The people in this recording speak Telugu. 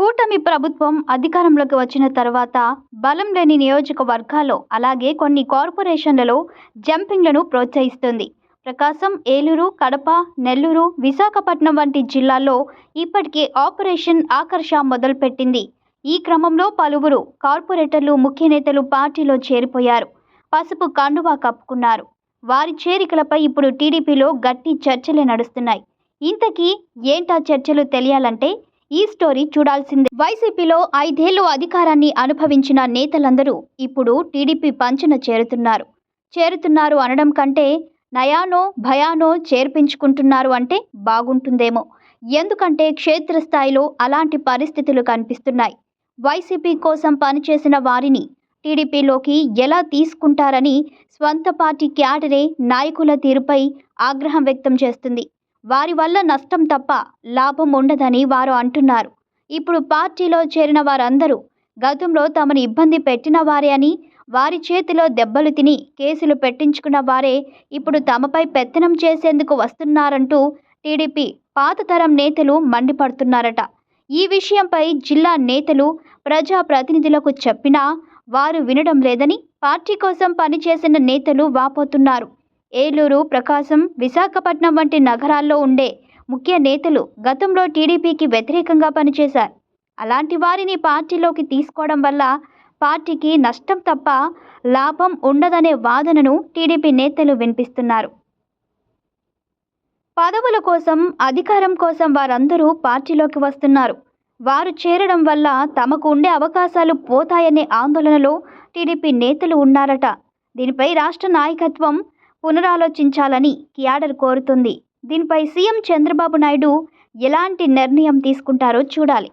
కూటమి ప్రభుత్వం అధికారంలోకి వచ్చిన తర్వాత బలం లేని నియోజకవర్గాల్లో అలాగే కొన్ని కార్పొరేషన్లలో జంపింగ్లను ప్రోత్సహిస్తుంది. ప్రకాశం ఏలూరు కడప నెల్లూరు విశాఖపట్నం వంటి జిల్లాల్లో ఇప్పటికే ఆపరేషన్ ఆకర్ష మొదలుపెట్టింది. ఈ క్రమంలో పలువురు కార్పొరేటర్లు ముఖ్య నేతలు పార్టీలో చేరిపోయారు. పసుపు కండువా కప్పుకున్నారు. వారి చేరికలపై ఇప్పుడు టీడీపీలో గట్టి చర్చలే నడుస్తున్నాయి. ఇంతకీ ఏంటా చర్చలు తెలియాలంటే ఈ స్టోరీ చూడాల్సిందే. వైసీపీలో ఐదేళ్ళు అధికారాన్ని అనుభవించిన నేతలందరూ ఇప్పుడు టీడీపీ పంచన చేరుతున్నారు. చేరుతున్నారు అనడం కంటే నయానో భయానో చేర్పించుకుంటున్నారు అంటే బాగుంటుందేమో. ఎందుకంటే క్షేత్రస్థాయిలో అలాంటి పరిస్థితులు కనిపిస్తున్నాయి. వైసీపీ కోసం పనిచేసిన వారిని టీడీపీలోకి ఎలా తీసుకుంటారని స్వంత పార్టీ క్యాడరే నాయకుల తీరుపై ఆగ్రహం వ్యక్తం చేస్తుంది. వారి వల్ల నష్టం తప్ప లాభం ఉండదని వారు అంటున్నారు. ఇప్పుడు పార్టీలో చేరిన వారందరూ గతంలో తమను ఇబ్బంది పెట్టిన వారే అని వారి చేతిలో దెబ్బలు తిని కేసులు పెట్టించుకున్న వారే ఇప్పుడు తమపై పెత్తనం చేసేందుకు వస్తున్నారంటూ టీడీపీ పాత తరం నేతలు మండిపడుతున్నారట. ఈ విషయంపై జిల్లా నేతలు ప్రజా ప్రతినిధులకు చెప్పినా వారు వినడం లేదని పార్టీ కోసం పనిచేసిన నేతలు వాపోతున్నారు. ఏలూరు ప్రకాశం విశాఖపట్నం వంటి నగరాల్లో ఉండే ముఖ్య నేతలు గతంలో టీడీపీకి వ్యతిరేకంగా పనిచేశారు. అలాంటి వారిని పార్టీలోకి తీసుకోవడం వల్ల పార్టీకి నష్టం తప్ప లాభం ఉండదనే వాదనను టీడీపీ నేతలు వినిపిస్తున్నారు. పదవుల కోసం అధికారం కోసం వారందరూ పార్టీలోకి వస్తున్నారు. వారు చేరడం వల్ల తమకు ఉండే అవకాశాలు పోతాయనే ఆందోళనలో టీడీపీ నేతలు ఉన్నారట. దీనిపై రాష్ట్ర నాయకత్వం పునరాలోచించాలని క్యాడర్ కోరుతుంది. దీనిపై సీఎం చంద్రబాబు నాయుడు ఎలాంటి నిర్ణయం తీసుకుంటారో చూడాలి.